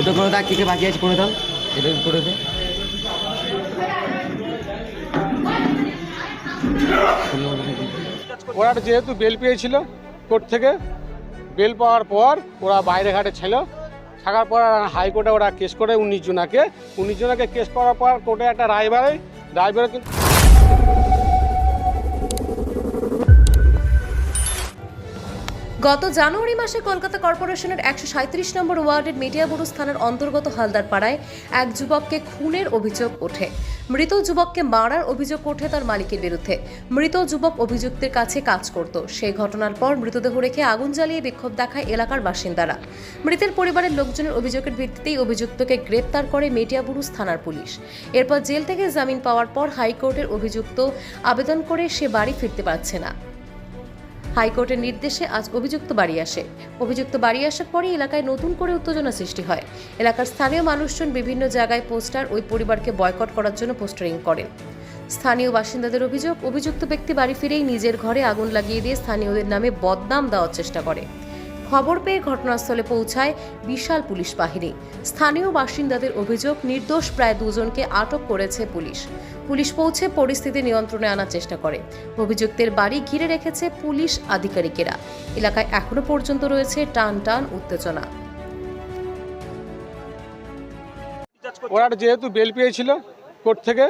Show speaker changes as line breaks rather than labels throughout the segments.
এটা করে দাও কে বাকি আছে করে দাও। এটা করে দে।
ওরা যেহেতু বেল পেয়েছিল কোর্ট থেকে, বেল পাওয়ার পর ওরা বাইরে ঘাটে ছিল। থাকার পর হাইকোর্টে ওরা কেস করে উনিশ জনাকে। উনিশ জনাকে কেস করার পর কোর্টে একটা রায় বেরোয় রায় বেরোয় কিন্তু
গত জানুয়ারি মাসে কলকাতা কর্পোরেশনের একশো সাঁত্রিশ নম্বর ওয়ার্ডের মেটিয়াবুরুজ থানার অন্তর্গত হালদার পাড়ায় এক যুবককে খুনের অভিযোগ ওঠে। মৃত যুবককে মারার অভিযোগ ওঠে তার মালিকের বিরুদ্ধে। মৃত যুবক অভিযুক্তের কাছে কাজ করত। সেই ঘটনার পর মৃতদেহ রেখে আগুন জ্বালিয়ে বিক্ষোভ দেখায় এলাকার বাসিন্দারা। মৃতের পরিবারের লোকজনের অভিযোগের ভিত্তিতেই অভিযুক্তকে গ্রেপ্তার করে মেটিয়াবুরুজ থানার পুলিশ। এরপর জেল থেকে জামিন পাওয়ার পর হাইকোর্টের অভিযুক্ত আবেদন করে সে বাড়ি ফিরতে পারছে না। হাইকোর্টের নির্দেশে আজ অভিযুক্ত বাড়ি আসে। অভিযুক্ত বাড়ি আসার পরে এলাকায় নতুন করে উত্তেজনা সৃষ্টি হয়। এলাকার স্থানীয় মানুষজন বিভিন্ন জায়গায় পোস্টার ওই পরিবারকে বয়কট করার জন্য পোস্টারিং করেন। স্থানীয় বাসিন্দাদের অভিযোগ, অভিযুক্ত ব্যক্তি বাড়ি ফিরেই নিজের ঘরে আগুন লাগিয়ে দিয়ে স্থানীয়দের নামে বদনাম দেওয়ার চেষ্টা করে। খবর পেয়ে ঘটনাস্থলে পৌঁছায় বিশাল পুলিশ বাহিনী। স্থানীয় বাসিন্দাদের অভিযোগ, নির্দোষ প্রায় দুজনকে আটক করেছে পুলিশ। পুলিশ পৌঁছে পরিস্থিতি নিয়ন্ত্রণে আনার চেষ্টা করে। অভিযুক্তের বাড়ি ঘিরে রেখেছে পুলিশ আধিকারিকেরা। এলাকায় এখনও পর্যন্ত রয়েছে টান টান উত্তেজনা।
ওরা যেহেতু বেল পেয়েছিল কোর্ট থেকে,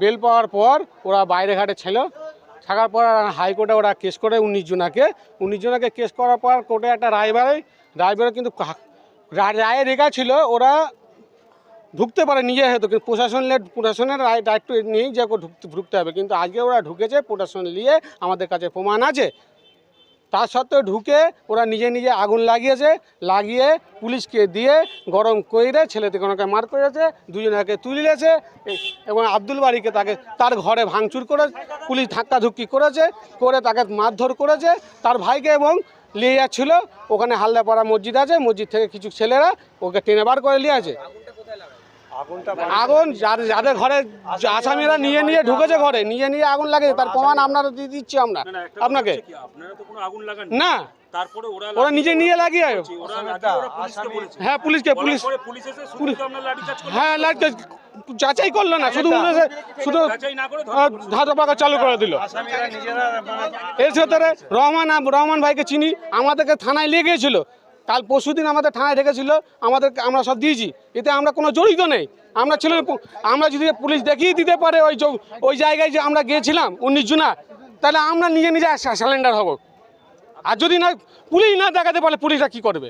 বেল পাওয়ার পর ওরা বাইরে ঘাটে ছিল। থাকার পর হাইকোর্টে ওরা কেস করে উনিশ জনাকে। উনিশ জনাকে কেস করার পর কোর্টে একটা রায় বেরোয় রায় বেরোয় কিন্তু রায়ে রেখা ছিল, ওরা ঢুকতে পারে নিজে হয়তো কিন্তু প্রশাসনের রায়, দায়িত্ব নিয়েই যে ঢুকতে ঢুকতে হবে। কিন্তু আজকে ওরা ঢুকেছে, প্রশাসন নিয়ে আমাদের কাছে প্রমাণ আছে। তা সত্ত্বেও ঢুকে ওরা নিজে নিজে আগুন লাগিয়েছে, লাগিয়ে পুলিশকে দিয়ে গরম করে ছেলেতে কোনোকে মার করেছে দুজনকে তুলিয়েছে এ- এবং আব্দুল বাড়িকে তাকে তার ঘরে ভাঙচুর করে পুলিশ ধাক্কা ধুক্কি করেছে, করে তাকে মারধর করেছে, তার ভাইকে এবং নিয়ে যাচ্ছিল, ওখানে হালদাপাড়া মসজিদ আছে, মসজিদ থেকে কিছু ছেলেরা ওকে টেনে বার করে নিয়ে আছে আগুন যাদের যাদের ঘরে আসামিরা নিয়ে নিয়ে ঢুকেছে ঘরে নিয়ে নিয়ে আগুন লাগে তার প্রমাণ আপনারা দিয়ে দিচ্ছি আমরা আপনাকে।
হচ্ছে কি, আপনারা তো কোনো আগুন লাগান
না।
ওরা
ওরা নিজে নিয়ে লাগিয়ে হ্যাঁ পুলিশকে পুলিশ হ্যাঁ লাইট যাচাই করল না শুধু শুধু
যাচাই না করে
ধাতো পাকা চালু করে দিল। এর ভেতরে রহমান রহমান ভাইকে চিনি আমাদেরকে থানায় নিয়ে গিয়েছিল পরশু দিন আমাদের থানায় ঢেকেছিল আমাদের আমরা সব দিয়েছি। এতে আমরা কোনো জড়িত নেই। আমরা ছিল আমরা যদি পুলিশ দেখিয়ে দিতে পারে ওই ওই জায়গায় যে আমরা গিয়েছিলাম উনিশ জুনা তাহলে আমরা নিজে নিজে স্যালেন্ডার হব। আর যদি না পুলিশ না দেখাতে পারলে পুলিশরা কি করবে?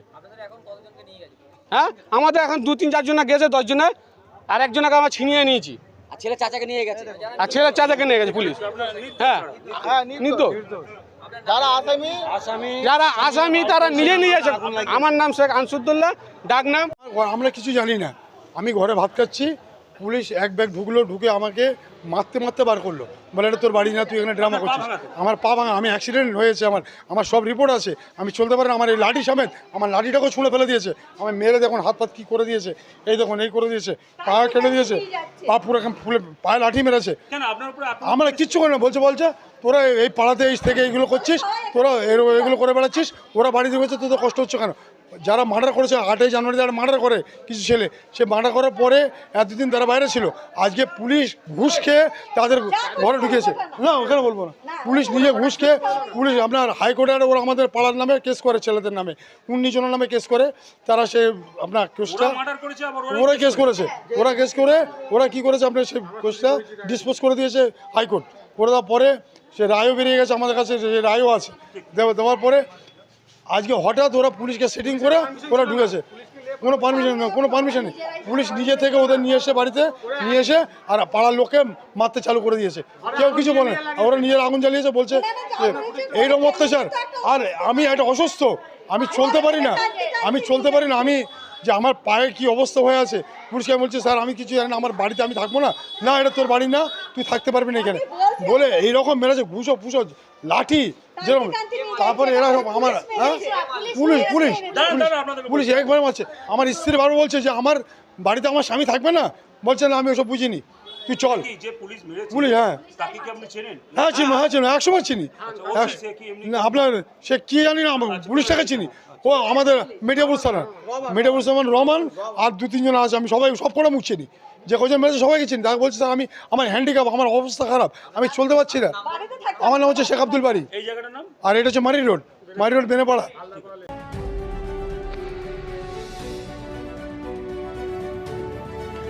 হ্যাঁ? আমাদের এখন দু তিন চারজনা গেছে দশজনে আর একজনকে আমরা ছিনিয়ে নিয়েছি।
আর ছেলে চাচাকে নিয়ে গেছে।
আর ছেলের চাচাকে নিয়ে গেছে পুলিশ। হ্যাঁ নির্দোষ। যারা আসামি তারা নিজে নিয়েছে আমার নাম শেখ আনসুদ্দুল্লাহ ডাক নাম।
আমরা কিছু জানি না। আমি ঘরে ভাত খাচ্ছি পুলিশ এক ব্যাগ ঢুকলো ঢুকে আমাকে মারতে মারতে বার করল। বলে এটা তোর বাড়ি না তুই এখানে ড্রামা করছিস। আমার পা ভাঙা আমি অ্যাক্সিডেন্ট হয়েছে আমার। আমার সব রিপোর্ট আছে। আমি চলতে পারি না আমার এই লাঠি সমেত আমার লাঠিটাকেও ছুঁড়ে ফেলে দিয়েছে। আমার মেরে দেখুন হাত পাত কী করে দিয়েছে। এই দেখুন এই করে দিয়েছে। পা কেটে দিয়েছে। পা পুরো এখন ফুলে পায়ে লাঠি মেরেছে।
কেন আপনার উপরে আক্রমণ
আমরা কিচ্ছু করি না। বলছে বলছে তোরা এই পাড়াতে এই থেকে এইগুলো করছিস তোরা এর- এগুলো করে বেড়াচ্ছিস ওরা বাড়িতে গেছে তোদের কষ্ট হচ্ছে কেন? যারা মার্ডার করেছে আটই জানুয়ারি যারা মার্ডার করে কিছু ছেলে সে মার্ডার করার পরে এতদিন তারা বাইরে ছিল। আজকে পুলিশ ঘুষ খেয়ে তাদের ঘরে ঢুকেছে না ওখানে বলব না। পুলিশ নিজে ঘুষ খেয়ে পুলিশ আপনার হাইকোর্টে ওরা আমাদের পাড়ার নামে কেস করে ছেলেদের নামে। উনিশ জনের নামে কেস করে তারা সে আপনার কেসটা
ওরা
কেস করেছে। ওরা কেস করে ওরা কি করেছে আপনার সেই কেসটা ডিসপোজ করে দিয়েছে হাইকোর্ট। করে দেওয়ার পরে সে রায়ও বেরিয়ে গেছে আমাদের কাছে যে রায়ও আছে। দেওয়া- দেওয়ার পরে আজকে হঠাৎ ওরা পুলিশকে সেটিং করে ওরা ঢুকেছে। কোনো পারমিশন নেই কোনো পারমিশন নেই। পুলিশ নিজে থেকে ওদের নিয়ে এসে বাড়িতে নিয়ে এসে আর পাড়ার লোককে মারতে চালু করে দিয়েছে। কেউ কিছু বলে। ওরা নিজের আগুন জ্বালিয়েছে বলছে এইরকম অত্যাচার। আর আমি একটা অসুস্থ। আমি চলতে পারি না। আমি চলতে পারি না। আমি যে আমার পায়ে কি অবস্থা হয়ে আছে পুলিশকে বলছে বলছি স্যার আমি কিছু জানি না আমার বাড়িতে আমি থাকব না। না এটা তোর বাড়ি না তুই থাকতে পারবি না এখানে। বলে এইরকম মেরেছে ভুষো ফুসো লাঠি যেরকম। তারপরে এরা সব আমার হ্যাঁ? Police police police police. একবার মারছে। আমার স্ত্রী বাবু বলছে যে আমার বাড়িতে আমার স্বামী থাকবে না? বলছে না আমি ওসব বুঝিনি। তুই চল।
কি পুলিশ
হ্যাঁ। হ্যাঁ চিনি হ্যাঁ চিনি। একশো বার চিনি না আপনার সে কি জানি না আমার পুলিশটাকে চিনি। ও আমাদের মেডিয়াপুর থানার মেডিয়াপুর থানার রহমান আর দু তিনজন আছে আমি সবাই সব করে মুখ চিনি। যে কজন মেরেছে সবাইকে চিনি। তাকে বলছি স্যার আমি আমার হ্যান্ডিক্যাপ আমার অবস্থা খারাপ আমি চলতে পারছি না। আমার নাম হচ্ছে শেখ আব্দুল বাড়ি।
এই জায়গাটার নাম?
আর এটা হচ্ছে Mari road Mari road Benepara.